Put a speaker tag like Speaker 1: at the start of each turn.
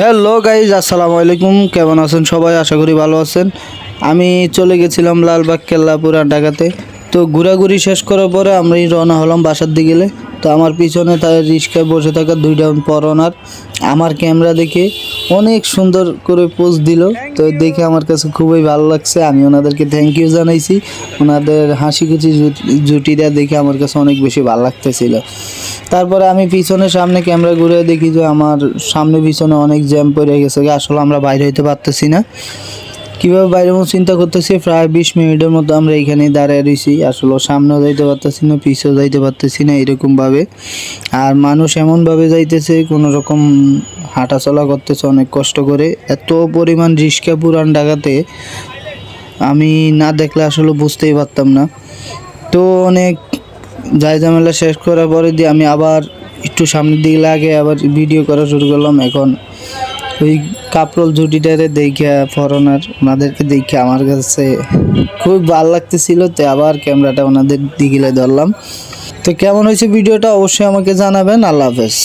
Speaker 1: Hello guys আসসালামু আলাইকুম। কেমন আছেন সবাই? আশা করি ভালো আছেন। আমি চলে গেছিলাম লালবাগ কেল্লা পুরান ঢাকাতে। তো ঘোরাঘুরি শেষ করার পরে আমি রওনা হলাম বাসার দিকে গেলে। তো আমার পিছনে তার রিক্সায় বসে থাকা দুইটা পরনার। আমার ক্যামেরা দেখে অনেক সুন্দর করে পোজ দিল। তো দেখে আমার কাছে খুবই ভালো লাগছে। আমি ওনাদেরকে থ্যাংক ইউ জানাইছি। ওনাদের হাসি খুশি জুটিটা দেখে আমার কাছে অনেক বেশি ভালো লাগতেছিল। তারপরে আমি পিছনে সামনে ক্যামেরা ঘুরে দেখি যে আমার সামনে পিছনে অনেক জ্যাম পড়ে গেছে। আসলে আমরা বাইরে হইতে পারতেছি না। কীভাবে বাইরে মতো চিন্তা করতেছি? প্রায় বিশ মিনিটের মতো আমরা এখানে দাঁড়িয়ে রয়েছি আসলে সামনেও যাইতে পারতেছি না, পিছেও যাইতে পারতেছি না এরকমভাবে। আর মানুষ এমনভাবে যাইতেছে, কোনো রকম হাঁটাচলা করতেছে অনেক কষ্ট করে। এত পরিমাণ রিস্কা পুরান ঢাকাতে আমি না দেখলে আসলে বুঝতেই পারতাম না। তো অনেক যাই ঝামেলা শেষ করার পরে দিয়ে আমি আবার একটু সামনের দিকে লাগে, আবার ভিডিও করা শুরু করলাম। এখন ওই কাপড় জুটিটারে দেখে ফরেনার ওনাদেরকে দেখে আমার কাছে খুব ভালো লাগতেছিল, তো আবার ক্যামেরাটা ওনাদের দিকে ধরলাম। তো কেমন হয়েছে ভিডিওটা অবশ্যই আমাকে জানাবেন। আল্লাহ হাফেজ।